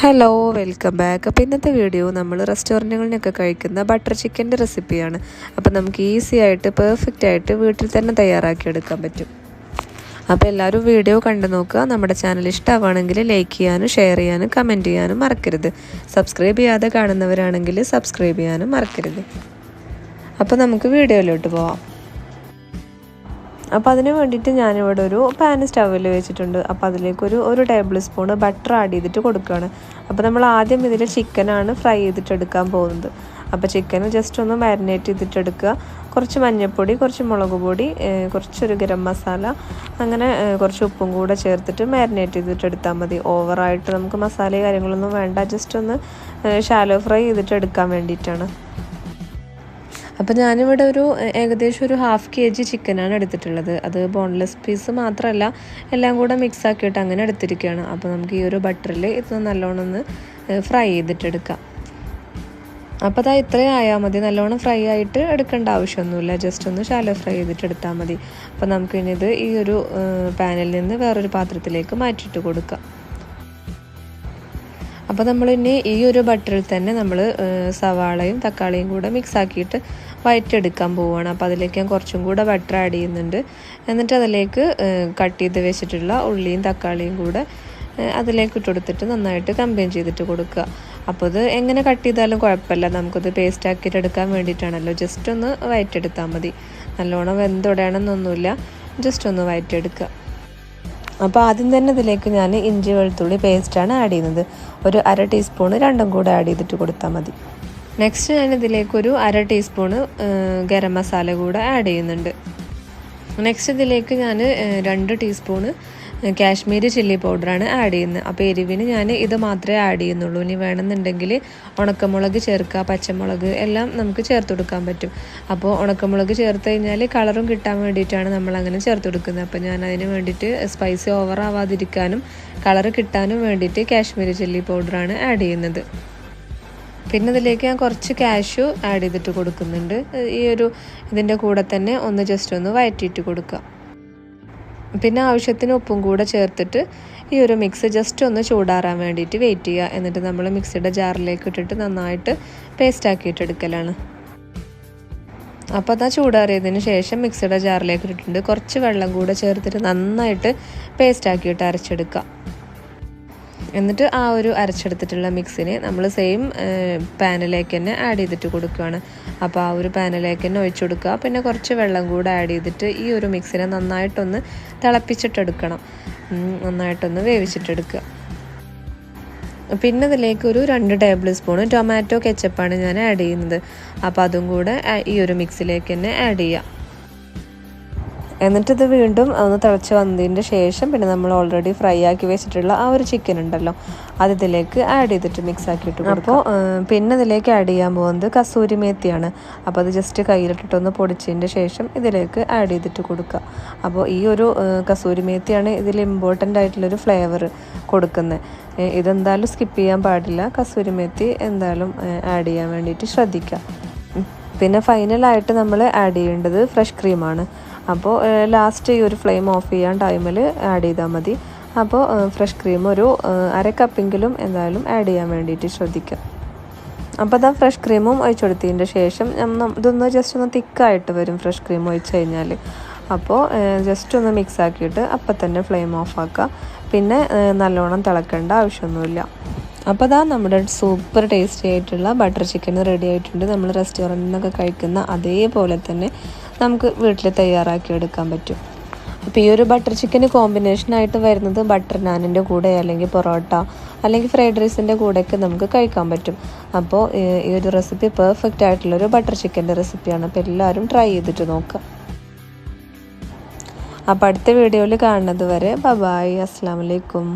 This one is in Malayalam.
ഹലോ വെൽക്കം ബാക്ക് അപ്പോൾ ഇന്നത്തെ വീഡിയോ നമ്മൾ റെസ്റ്റോറന്റുകളിലൊക്കെ കഴിക്കുന്ന ബട്ടർ ചിക്കന്റെ റെസിപ്പിയാണ് അപ്പോൾ നമുക്ക് ഈസി ആയിട്ട് പെർഫെക്റ്റ് ആയിട്ട് വീട്ടിൽ തന്നെ തയ്യാറാക്കി എടുക്കാൻ പറ്റും. അപ്പോൾ എല്ലാവരും വീഡിയോ കണ്ടു നോക്കുക. നമ്മുടെ ചാനൽ ഇഷ്ടമാണെങ്കിൽ ലൈക്ക് ചെയ്യാനും ഷെയർ ചെയ്യാനും കമന്റ് ചെയ്യാനും മറക്കരുത്. സബ്സ്ക്രൈബ് ചെയ്യാതെ കാണുന്നവരാണെങ്കിൽ സബ്സ്ക്രൈബ് ചെയ്യാനും മറക്കരുത്. അപ്പോൾ നമുക്ക് വീഡിയോയിലോട്ട് പോവാം. അപ്പോൾ അതിന് വേണ്ടിയിട്ട് ഞാനിവിടെ ഒരു പാൻ സ്റ്റവിൽ വെച്ചിട്ടുണ്ട്. അപ്പോൾ അതിലേക്കൊരു ഒരു ടേബിൾ സ്പൂൺ ബട്ടർ ആഡ് ചെയ്തിട്ട് കൊടുക്കുകയാണ് അപ്പോൾ നമ്മൾ ആദ്യം ഇതിൽ ചിക്കനാണ് ഫ്രൈ ചെയ്തിട്ട് എടുക്കാൻ പോകുന്നത്. അപ്പോൾ ചിക്കൻ ജസ്റ്റ് ഒന്ന് മാരിനേറ്റ് ചെയ്തിട്ട് എടുക്കുക. കുറച്ച് മഞ്ഞൾപ്പൊടി കുറച്ച് മുളക് പൊടി കുറച്ചൊരു ഗരം മസാല അങ്ങനെ കുറച്ച് ഉപ്പും കൂടെ ചേർത്തിട്ട് മാരിനേറ്റ് ചെയ്തിട്ട് എടുത്താൽ മതി. ഓവറായിട്ട് നമുക്ക് മസാല കാര്യങ്ങളൊന്നും വേണ്ട. ജസ്റ്റ് ഒന്ന് ഷാലോ ഫ്രൈ ചെയ്തിട്ട് എടുക്കാൻ വേണ്ടിയിട്ടാണ്. അപ്പോൾ ഞാനിവിടെ ഒരു ഏകദേശം ഒരു ഹാഫ് കെ ജി ചിക്കനാണ് എടുത്തിട്ടുള്ളത്. അത് ബോൺലെസ് പീസ് മാത്രമല്ല എല്ലാം കൂടെ മിക്സ് ആക്കിയിട്ട് അങ്ങനെ എടുത്തിരിക്കുകയാണ്. അപ്പോൾ നമുക്ക് ഈ ഒരു ബട്ടറിൽ ഇത് നല്ലോണം ഒന്ന് ഫ്രൈ ചെയ്തിട്ടെടുക്കാം അപ്പോൾ അതാ ഇത്രയും ആയാൽ മതി. നല്ലോണം ഫ്രൈ ആയിട്ട് എടുക്കേണ്ട ആവശ്യമൊന്നുമില്ല. ജസ്റ്റ് ഒന്ന് ഷാലോ ഫ്രൈ ചെയ്തിട്ട് എടുത്താൽ മതി. അപ്പോൾ നമുക്കിനി ഇത് ഈ ഒരു പാനിൽ നിന്ന് വേറൊരു പാത്രത്തിലേക്ക് മാറ്റിയിട്ട് കൊടുക്കാം. അപ്പോൾ നമ്മൾ ഇനി ഈ ഒരു ബട്ടറിൽ തന്നെ നമ്മൾ സവാളയും തക്കാളിയും കൂടെ മിക്സ് ആക്കിയിട്ട് വയറ്റെടുക്കാൻ പോവുകയാണ് അപ്പോൾ അതിലേക്ക് ഞാൻ കുറച്ചും കൂടെ ബട്ടർ ആഡ് ചെയ്യുന്നുണ്ട്. എന്നിട്ട് അതിലേക്ക് കട്ട് ചെയ്ത് വെച്ചിട്ടുള്ള ഉള്ളിയും തക്കാളിയും കൂടെ അതിലേക്ക് ഇട്ട് കൊടുത്തിട്ട് നന്നായിട്ട് കമ്പൈൻ ചെയ്തിട്ട് കൊടുക്കുക. അപ്പോൾ ഇത് എങ്ങനെ കട്ട് ചെയ്താലും കുഴപ്പമില്ല. നമുക്കത് പേസ്റ്റ് ആക്കിയിട്ട് എടുക്കാൻ വേണ്ടിയിട്ടാണല്ലോ. ജസ്റ്റ് ഒന്ന് വയറ്റെടുത്താൽ മതി. നല്ലോണം വെന്തുടയണമെന്നൊന്നുമില്ല ജസ്റ്റ് ഒന്ന് വയറ്റെടുക്കുക. അപ്പോൾ ആദ്യം തന്നെ ഇതിലേക്ക് ഞാൻ ഇഞ്ചി വെളുത്തുള്ളി പേസ്റ്റാണ് ആഡ് ചെയ്യുന്നത്. ഒരു അര ടീസ്പൂൺ രണ്ടും കൂടെ ആഡ് ചെയ്തിട്ട് കൊടുത്താൽ മതി. നെക്സ്റ്റ് ഞാൻ ഇതിലേക്കൊരു അര ടീസ്പൂണ് ഗരം മസാല കൂടെ ആഡ് ചെയ്യുന്നുണ്ട്. നെക്സ്റ്റ് ഇതിലേക്ക് ഞാൻ രണ്ട് ടീസ്പൂണ് കാശ്മീരി ചില്ലി പൗഡറാണ് ആഡ് ചെയ്യുന്നത്. അപ്പോൾ എരിവിന് ഞാൻ ഇത് മാത്രമേ ആഡ് ചെയ്യുന്നുള്ളൂ. ഇനി വേണമെന്നുണ്ടെങ്കിൽ ഉണക്കമുളക് ചേർക്കുക പച്ചമുളക് എല്ലാം നമുക്ക് ചേർത്ത് കൊടുക്കാൻ പറ്റും. അപ്പോൾ ഉണക്കമുളക് ചേർത്ത് കഴിഞ്ഞാൽ കളറും കിട്ടാൻ വേണ്ടിയിട്ടാണ് നമ്മൾ അങ്ങനെ ചേർത്ത് കൊടുക്കുന്നത്. അപ്പോൾ ഞാൻ അതിന് വേണ്ടിയിട്ട് സ്പൈസി ഓവർ ആവാതിരിക്കാനും കളർ കിട്ടാനും വേണ്ടിയിട്ട് കാശ്മീരി ചില്ലി പൗഡറാണ് ആഡ് ചെയ്യുന്നത്. പിന്നെ ഇതിലേക്ക് ഞാൻ കുറച്ച് കാഷു ആഡ് ചെയ്തിട്ട് കൊടുക്കുന്നുണ്ട്. ഈ ഒരു ഇതിന്റെ കൂടെ തന്നെ ഒന്ന് ജസ്റ്റ് ഒന്ന് വയറ്റിയിട്ട് കൊടുക്കുക. പിന്നെ ആവശ്യത്തിന് ഉപ്പും കൂടെ ചേർത്തിട്ട് ഈ ഒരു മിക്സ് ജസ്റ്റ് ഒന്ന് ചൂടാറാൻ വേണ്ടിയിട്ട് വെയിറ്റ് ചെയ്യുക. എന്നിട്ട് നമ്മൾ മിക്സിയുടെ ജാറിലേക്ക് ഇട്ടിട്ട് നന്നായിട്ട് പേസ്റ്റ് ആക്കിയിട്ട് എടുക്കലാണ്. അപ്പോൾ അതാ ചൂടാറിയതിന് ശേഷം മിക്സിയുടെ ജാറിലേക്ക് ഇട്ടിട്ടുണ്ട്. കുറച്ച് വെള്ളം കൂടെ ചേർത്തിട്ട് നന്നായിട്ട് പേസ്റ്റ് ആക്കിയിട്ട് അരച്ചെടുക്കുക. എന്നിട്ട് ആ ഒരു അരച്ചെടുത്തിട്ടുള്ള മിക്സിനെ നമ്മൾ സെയിം പാനിലേക്ക് തന്നെ ആഡ് ചെയ്തിട്ട് കൊടുക്കുകയാണ് അപ്പോൾ ആ ഒരു പാനിലേക്ക് തന്നെ ഒഴിച്ചു കൊടുക്കുക. പിന്നെ കുറച്ച് വെള്ളം കൂടെ ആഡ് ചെയ്തിട്ട് ഈ ഒരു മിക്സിനെ നന്നായിട്ടൊന്ന് തിളപ്പിച്ചിട്ടെടുക്കണം. നന്നായിട്ടൊന്ന് വേവിച്ചിട്ടെടുക്കുക. പിന്നെ ഇതിലേക്ക് ഒരു രണ്ട് ടേബിൾ സ്പൂൺ ടൊമാറ്റോ കെച്ചപ്പാണ് ഞാൻ ആഡ് ചെയ്യുന്നത്. അപ്പോൾ അതും കൂടെ ഈ ഒരു മിക്സിലേക്ക് തന്നെ ആഡ് ചെയ്യാം. എന്നിട്ട് ഇത് വീണ്ടും ഒന്ന് തിളച്ച് വന്നതിന്റെ ശേഷം പിന്നെ നമ്മൾ ഓൾറെഡി ഫ്രൈ ആക്കി വെച്ചിട്ടുള്ള ആ ഒരു ചിക്കൻ ഉണ്ടല്ലോ അത് ഇതിലേക്ക് ആഡ് ചെയ്തിട്ട് മിക്സ് ആക്കിയിട്ട് അപ്പോൾ പിന്നെ ഇതിലേക്ക് ആഡ് ചെയ്യാൻ പോകുന്നത് കസൂരി മേത്തിയാണ്. അപ്പോൾ അത് ജസ്റ്റ് കയ്യിലിട്ടിട്ടൊന്ന് പൊടിച്ചതിന്റെ ശേഷം ഇതിലേക്ക് ആഡ് ചെയ്തിട്ട് കൊടുക്കുക. അപ്പോൾ ഈ ഒരു കസൂരി മേത്തിയാണ് ഇതിൽ ഇമ്പോർട്ടന്റ് ആയിട്ടുള്ളൊരു ഫ്ലേവർ കൊടുക്കുന്നത്. ഇതെന്തായാലും സ്കിപ്പ് ചെയ്യാൻ പാടില്ല. കസൂരി മേത്തി എന്തായാലും ആഡ് ചെയ്യാൻ വേണ്ടിയിട്ട് ശ്രദ്ധിക്കുക. പിന്നെ ഫൈനലായിട്ട് നമ്മൾ ആഡ് ചെയ്യേണ്ടത് ഫ്രഷ് ക്രീമാണ് അപ്പോൾ ലാസ്റ്റ് ഈ ഒരു ഫ്ലെയിം ഓഫ് ചെയ്യാൻ ടൈമിൽ ആഡ് ചെയ്താൽ മതി. അപ്പോൾ ഫ്രഷ് ക്രീം ഒരു അര കപ്പെങ്കിലും എന്തായാലും ആഡ് ചെയ്യാൻ വേണ്ടിയിട്ട് ശ്രദ്ധിക്കുക. അപ്പോൾ അതാ ഫ്രഷ് ക്രീമും ഒഴിച്ചു കൊടുത്തതിന്റെ ശേഷം ഇതൊന്ന് ജസ്റ്റ് ഒന്ന് തിക്കായിട്ട് വരും ഫ്രഷ് ക്രീം ഒഴിച്ചു കഴിഞ്ഞാൽ അപ്പോൾ ജസ്റ്റ് ഒന്ന് മിക്സ് ആക്കിയിട്ട് അപ്പം തന്നെ ഫ്ലെയിം ഓഫ് ആക്കുക. പിന്നെ നല്ലോണം തിളക്കേണ്ട ആവശ്യമൊന്നുമില്ല. അപ്പോൾ അതാ നമ്മുടെ സൂപ്പർ ടേസ്റ്റി ആയിട്ടുള്ള ബട്ടർ ചിക്കൻ റെഡി ആയിട്ടുണ്ട്. നമ്മൾ റെസ്റ്റോറന്റിൽ നിന്നൊക്കെ കഴിക്കുന്ന അതേപോലെ തന്നെ നമുക്ക് വീട്ടിൽ തയ്യാറാക്കി എടുക്കാൻ പറ്റും. അപ്പോൾ ഈ ഒരു ബട്ടർ ചിക്കന് കോമ്പിനേഷനായിട്ട് വരുന്നത് ബട്ടർ നാനിന്റെ കൂടെ അല്ലെങ്കിൽ പൊറോട്ട അല്ലെങ്കിൽ ഫ്രൈഡ് റൈസിന്റെ കൂടെയൊക്കെ നമുക്ക് കഴിക്കാൻ പറ്റും. അപ്പോൾ ഈ ഒരു റെസിപ്പി പെർഫെക്റ്റ് ആയിട്ടുള്ളൊരു ബട്ടർ ചിക്കന്റെ റെസിപ്പിയാണ് അപ്പോൾ എല്ലാവരും ട്രൈ ചെയ്തിട്ട് നോക്കുക അപ്പോൾ അടുത്ത വീഡിയോയിൽ കാണുന്നത് വരെ ബബായ് അസ്സാം വലൈക്കും